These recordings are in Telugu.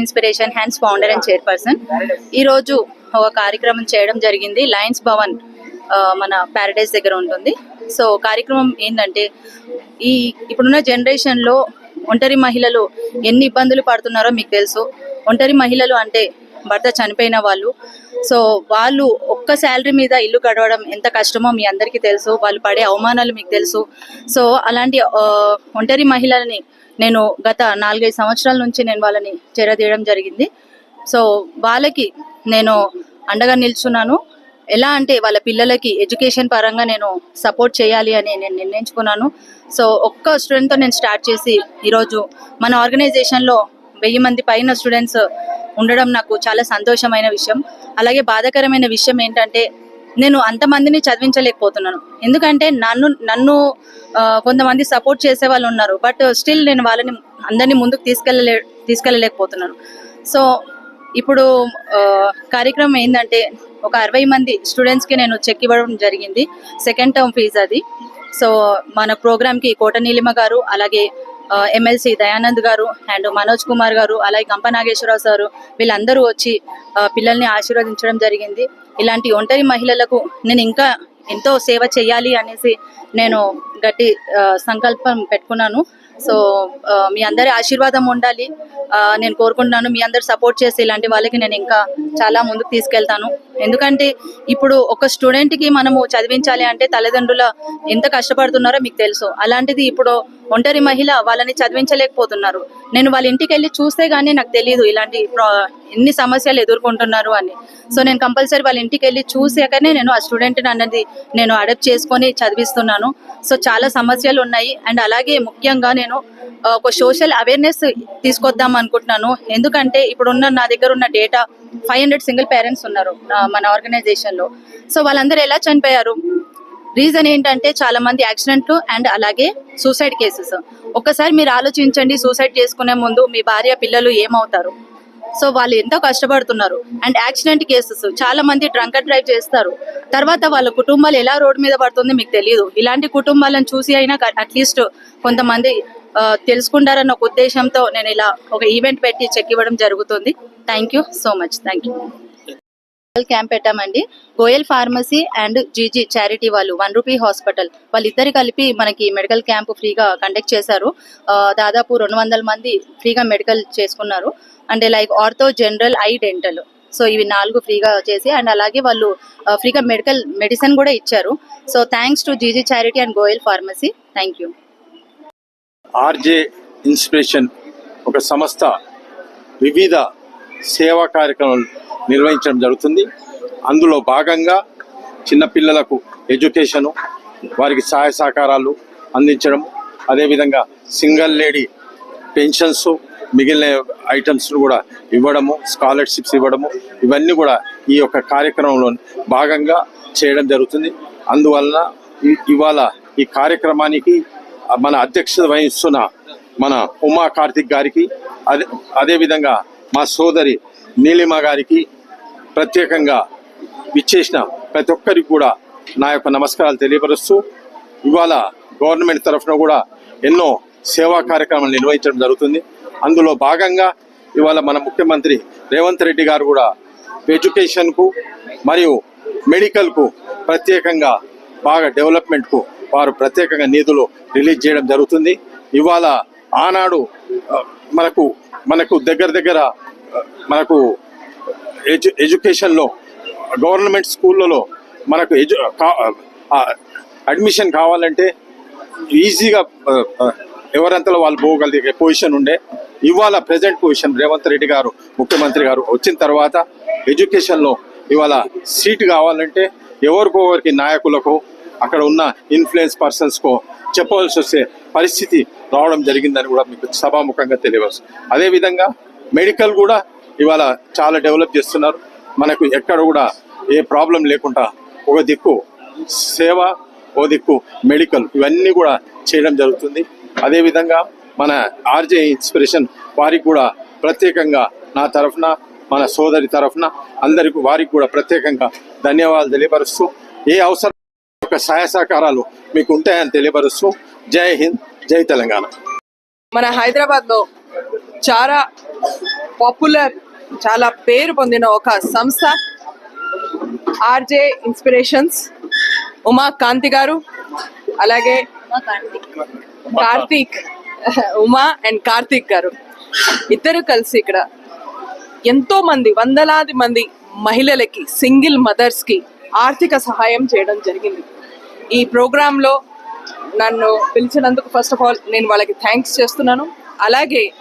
Inspiration hands founder and chairperson ఈరోజు ఒక కార్యక్రమం చేయడం జరిగింది. లయన్స్ భవన్ మన ప్యారడైజ్ దగ్గర ఉంటుంది. సో కార్యక్రమం ఏంటంటే ఈ ఇప్పుడున్న జనరేషన్లో ఒంటరి మహిళలు ఎన్ని ఇబ్బందులు పడుతున్నారో మీకు తెలుసు. ఒంటరి మహిళలు అంటే భర్త చనిపోయిన వాళ్ళు. సో వాళ్ళు ఒక్క శాలరీ మీద ఇల్లు గడవడం ఎంత కష్టమో మీ అందరికీ తెలుసు. వాళ్ళు పడే అవమానాలు మీకు తెలుసు. సో అలాంటి ఒంటరి మహిళలని నేను గత నాలుగైదు సంవత్సరాల నుంచి నేను వాళ్ళని చేరదీయడం జరిగింది. సో వాళ్ళకి నేను అండగా నిల్చున్నాను. ఎలా అంటే వాళ్ళ పిల్లలకి ఎడ్యుకేషన్ పరంగా నేను సపోర్ట్ చేయాలి అని నేను నిర్ణయించుకున్నాను. సో ఒక్క స్టూడెంట్తో నేను స్టార్ట్ చేసి ఈరోజు మన ఆర్గనైజేషన్లో వెయ్యి మంది పైన స్టూడెంట్స్ ఉండడం నాకు చాలా సంతోషమైన విషయం. అలాగే బాధాకరమైన విషయం ఏంటంటే నేను అంతమందిని చదివించలేకపోతున్నాను. ఎందుకంటే నన్ను నన్ను కొంతమంది సపోర్ట్ చేసే వాళ్ళు ఉన్నారు. బట్ స్టిల్ నేను వాళ్ళని అందరినీ ముందుకు తీసుకెళ్ళలే తీసుకెళ్ళలేకపోతున్నాను. సో ఇప్పుడు కార్యక్రమం ఏంటంటే ఒక అరవై మంది స్టూడెంట్స్కి నేను చెక్ ఇవ్వడం జరిగింది. సెకండ్ టర్మ్ ఫీజ్ అది. సో మన ప్రోగ్రామ్కి కోట నీలిమ గారు అలాగే ఎమ్మెల్సీ దయానంద్ గారు అండ్ మనోజ్ కుమార్ గారు అలాగే గంప నాగేశ్వరరావు సారు వీళ్ళందరూ వచ్చి పిల్లల్ని ఆశీర్వదించడం జరిగింది. ఇలాంటి ఒంటరి మహిళలకు నేను ఇంకా ఎంతో సేవ చేయాలి అనేసి నేను గట్టి సంకల్పం పెట్టుకున్నాను. సో మీ అందరి ఆశీర్వాదం ఉండాలి. నేను కోరుకుంటున్నాను మీ అందరు సపోర్ట్ చేసి ఇలాంటి వాళ్ళకి నేను ఇంకా చాలా ముందుకు తీసుకెళ్తాను. ఎందుకంటే ఇప్పుడు ఒక స్టూడెంట్కి మనము చదివించాలి అంటే తల్లిదండ్రుల ఎంత కష్టపడుతున్నారో మీకు తెలుసు. అలాంటిది ఇప్పుడు ఒంటరి మహిళ వాళ్ళని చదివించలేకపోతున్నారు. నేను వాళ్ళ ఇంటికి వెళ్ళి చూస్తే గానీ నాకు తెలియదు ఇలాంటి ప్రా- ఎన్ని సమస్యలు ఎదుర్కొంటున్నారు అని. సో నేను కంపల్సరీ వాళ్ళ ఇంటికి వెళ్ళి చూసాకనే నేను ఆ స్టూడెంట్ అన్నది నేను అడాప్ట్ చేసుకొని చదివిస్తున్నాను. సో చాలా సమస్యలు ఉన్నాయి. అండ్ అలాగే ముఖ్యంగా నేను ఒక సోషల్ అవేర్నెస్ తీసుకొద్దాం అనుకుంటున్నాను. ఎందుకంటే ఇప్పుడున్న నా దగ్గర ఉన్న data five hundred single parents ఉన్నారు మన ఆర్గనైజేషన్లో. సో వాళ్ళందరూ ఎలా చనిపోయారు? రీజన్ ఏంటంటే చాలా మంది యాక్సిడెంట్లు అండ్ అలాగే సూసైడ్ కేసెస్ ఒక్కసారి మీరు ఆలోచించండి సూసైడ్ చేసుకునే ముందు మీ భార్య పిల్లలు ఏమవుతారు? సో వాళ్ళు ఎంతో కష్టపడుతున్నారు. అండ్ యాక్సిడెంట్ కేసెస్ చాలా మంది డ్రంక్ డ్రైవ్ చేస్తారు. తర్వాత వాళ్ళ కుటుంబాలు ఎలా రోడ్డు మీద పడుతుంది మీకు తెలియదు ఇలాంటి కుటుంబాలను చూసి అయినా అట్లీస్ట్ కొంతమంది తెలుసుకుంటారన్న ఒక ఉద్దేశంతో నేను ఇలా ఒక ఈవెంట్ పెట్టి చెక్ ఇవ్వడం జరుగుతుంది. Thank you so much thank you camp పెట్టామండి. Goyal pharmacy and GG charity వాళ్ళు వన్ రూపీ హాస్పిటల్ వాళ్ళిద్దరు కలిపి మనకి మెడికల్ క్యాంప్ ఫ్రీగా కండక్ట్ చేశారు. దాదాపు రెండు వందల మంది ఫ్రీగా మెడికల్ చేసుకున్నారు. అంటే like ortho general eye dental so ఇవి నాలుగు ఫ్రీగా చేసి అండ్ అలాగే వాళ్ళు ఫ్రీగా మెడికల్ మెడిసిన్ కూడా ఇచ్చారు. So thanks to GG charity and Goyal pharmacy thank you RJ inspiration ఒక సంస్థ వివిధ సేవా కార్యక్రమాలు నిర్వహించడం జరుగుతుంది. అందులో భాగంగా చిన్నపిల్లలకు ఎడ్యుకేషను వారికి సహాయ సహకారాలు అందించడం అదేవిధంగా సింగిల్ లేడీ పెన్షన్స్ మిగిలిన ఐటమ్స్ను కూడా ఇవ్వడము స్కాలర్షిప్స్ ఇవ్వడము ఇవన్నీ కూడా ఈ యొక్క కార్యక్రమంలో భాగంగా చేయడం జరుగుతుంది. అందువలన ఇవాళ ఈ కార్యక్రమానికి మన అధ్యక్షత వహిస్తున్న మన ఉమా కార్తిక్ గారికి అదే అదేవిధంగా మా సోదరి నీలిమ గారికి ప్రత్యేకంగా విచ్చేసిన ప్రతి ఒక్కరికి కూడా నా యొక్క నమస్కారాలు తెలియపరుస్తూ ఇవాళ గవర్నమెంట్ తరఫున కూడా ఎన్నో సేవా కార్యక్రమాలు నిర్వహించడం జరుగుతుంది. అందులో భాగంగా ఇవాళ మన ముఖ్యమంత్రి రేవంత్ రెడ్డి గారు కూడా ఎడ్యుకేషన్కు మరియు మెడికల్కు ప్రత్యేకంగా బాగా డెవలప్మెంట్కు వారు ప్రత్యేకంగా నిధులు రిలీజ్ చేయడం జరుగుతుంది. ఇవాళ ఆనాడు మనకు మనకు దగ్గర దగ్గర మనకు ఎడ్యు ఎడ్యుకేషన్లో గవర్నమెంట్ స్కూళ్ళలో మనకు ఎడ్యు అడ్మిషన్ కావాలంటే ఈజీగా ఎవరంతలో వాళ్ళు పోగలిగే పొజిషన్ ఉండే. ఇవాళ ప్రజెంట్ పొజిషన్ రేవంత్ రెడ్డి గారు ముఖ్యమంత్రి గారు వచ్చిన తర్వాత ఎడ్యుకేషన్లో ఇవాళ సీట్ కావాలంటే ఎవరికోరికి నాయకులకు అక్కడ ఉన్న ఇన్ఫ్లుయెన్స్ పర్సన్స్కో చెప్పవలసి వచ్చే పరిస్థితి రావడం జరిగిందని కూడా మీకు సభాముఖంగా తెలియవచ్చు. అదేవిధంగా మెడికల్ కూడా ఇవాళ చాలా డెవలప్ చేస్తున్నారు. మనకు ఎక్కడ కూడా ఏ ప్రాబ్లం లేకుండా ఒక దిక్కు సేవ ఓ దిక్కు మెడికల్ ఇవన్నీ కూడా చేయడం జరుగుతుంది. అదేవిధంగా మన ఆర్జే ఇన్స్పిరేషన్ వారికి కూడా ప్రత్యేకంగా నా తరఫున మన సోదరి తరఫున అందరికి వారికి కూడా ప్రత్యేకంగా ధన్యవాదాలు తెలియపరుస్తూ ఏ అవసరం యొక్క సహాయ సహకారాలు మీకు ఉంటాయని తెలియపరుస్తూ జై హింద్ జై తెలంగాణ. మన హైదరాబాద్లో చాలా పాపులర్ చాలా పేరు పొందిన ఒక సంస్థ ఆర్జే ఇన్స్పిరేషన్స్ ఉమా కాంతి గారు అలాగే కార్తీక్ ఉమా అండ్ కార్తీక్ గారు. ఇద్దరు కలిసి ఇక్కడ ఎంతో మంది వందలాది మంది మహిళలకి సింగిల్ మదర్స్కి ఆర్థిక సహాయం చేయడం జరిగింది. ఈ ప్రోగ్రాంలో నన్ను పిలిచినందుకు ఫస్ట్ ఆఫ్ ఆల్ నేను వాళ్ళకి థ్యాంక్స్ చేస్తున్నాను. అలాగే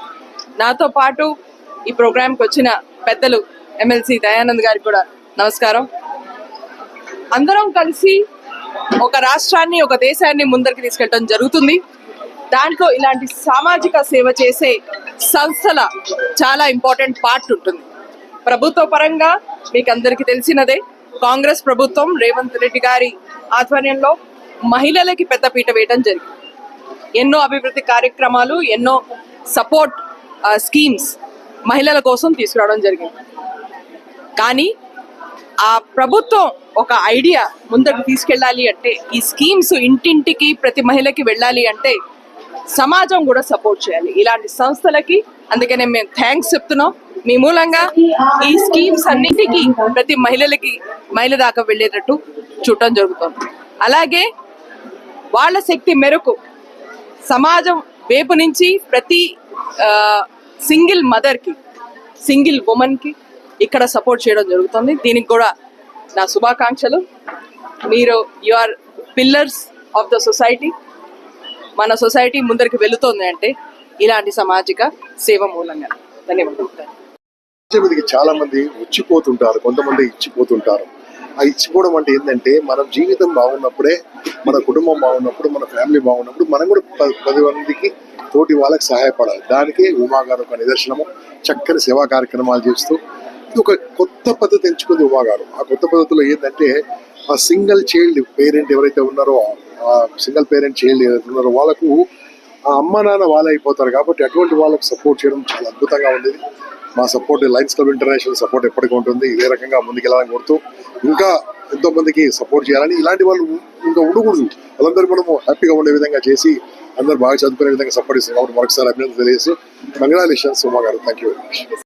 నాతో పాటు ఈ ప్రోగ్రామ్కి వచ్చిన పెద్దలు ఎమ్మెల్సీ దయానంద్ గారికి కూడా నమస్కారం. అందరం కలిసి ఒక రాష్ట్రాన్ని ఒక దేశాన్ని ముందరికి తీసుకెళ్ళడం జరుగుతుంది. దాంట్లో ఇలాంటి సామాజిక సేవ చేసే సంస్థల చాలా ఇంపార్టెంట్ పార్ట్ ఉంటుంది. ప్రభుత్వ పరంగా మీకు అందరికీ తెలిసినదే కాంగ్రెస్ ప్రభుత్వం రేవంత్ రెడ్డి గారి ఆధ్వర్యంలో మహిళలకి పెద్దపీట వేయడం జరిగింది. ఎన్నో అభివృద్ధి కార్యక్రమాలు ఎన్నో సపోర్ట్ స్కీమ్స్ మహిళల కోసం తీసుకురావడం జరిగింది. కానీ ఆ ప్రభుత్వం ఒక ఐడియా ముందుకు తీసుకెళ్ళాలి అంటే ఈ స్కీమ్స్ ఇంటింటికి ప్రతి మహిళకి వెళ్ళాలి అంటే సమాజం కూడా సపోర్ట్ చేయాలి. ఇలాంటి సంస్థలకి అందుకనే మేము థ్యాంక్స్ చెప్తున్నాం. మీ మూలంగా ఈ స్కీమ్స్ అన్నిటికీ ప్రతి మహిళలకి మహిళ దాకా వెళ్ళేటట్టు చూడటం జరుగుతుంది. అలాగే వాళ్ళ శక్తి మేరకు సమాజం వేపు నుంచి ప్రతి సింగిల్ మదర్కి సింగిల్ ఉమెన్కి ఇక్కడ సపోర్ట్ చేయడం జరుగుతుంది. దీనికి కూడా నా శుభాకాంక్షలు. మీరు you are pillars of the society మన సొసైటీ ముందరికి వెళుతోంది అంటే ఇలాంటి సామాజిక సేవ మూలంగా. ధన్యవాదాలు. మీదకి చాలా మంది వచ్చిపోతుంటారు కొంతమంది ఇచ్చిపోతుంటారు. ఆ ఇచ్చిపోవడం అంటే ఏంటంటే మన జీవితం బాగున్నప్పుడే మన కుటుంబం బాగున్నప్పుడు మన ఫ్యామిలీ బాగున్నప్పుడు మనం కూడా పది మందికి తోటి వాళ్ళకి సహాయపడాలి. దానికే ఉమాగారు ఒక నిదర్శనము. చక్కని సేవా కార్యక్రమాలు చేస్తూ ఇది ఒక కొత్త పద్ధతి ఎంచుకుంది ఉమాగారు ఆ కొత్త పద్ధతిలో ఏంటంటే ఆ సింగిల్ చైల్డ్ పేరెంట్ ఎవరైతే ఉన్నారో ఆ సింగిల్ పేరెంట్ చైల్డ్ ఎవరైతే ఉన్నారో వాళ్ళకు ఆ అమ్మ నాన్న వాళ్ళే అయిపోతారు కాబట్టి అటువంటి వాళ్ళకు సపోర్ట్ చేయడం చాలా అద్భుతంగా ఉండేది. మా support Lions club international support ఎప్పటికీ ఉంటుంది. ఇదే రకంగా ముందుకెళ్ళాలని కోరుతూ ఇంకా ఎంతో మందికి సపోర్ట్ చేయాలని ఇలాంటి వాళ్ళు ఇంకా ఉండకూడదు. వాళ్ళందరూ మనము హ్యాపీగా ఉండే విధంగా చేసి అందరూ బాగా చదువుకునే విధంగా సపోర్ట్ ఇస్తారు కాబట్టి మరొకసారి అభినందన తెలియజేస్తూ కంగ్రాచులేషన్స్ ఉమా గారు థ్యాంక్ యూ వెరీ మచ్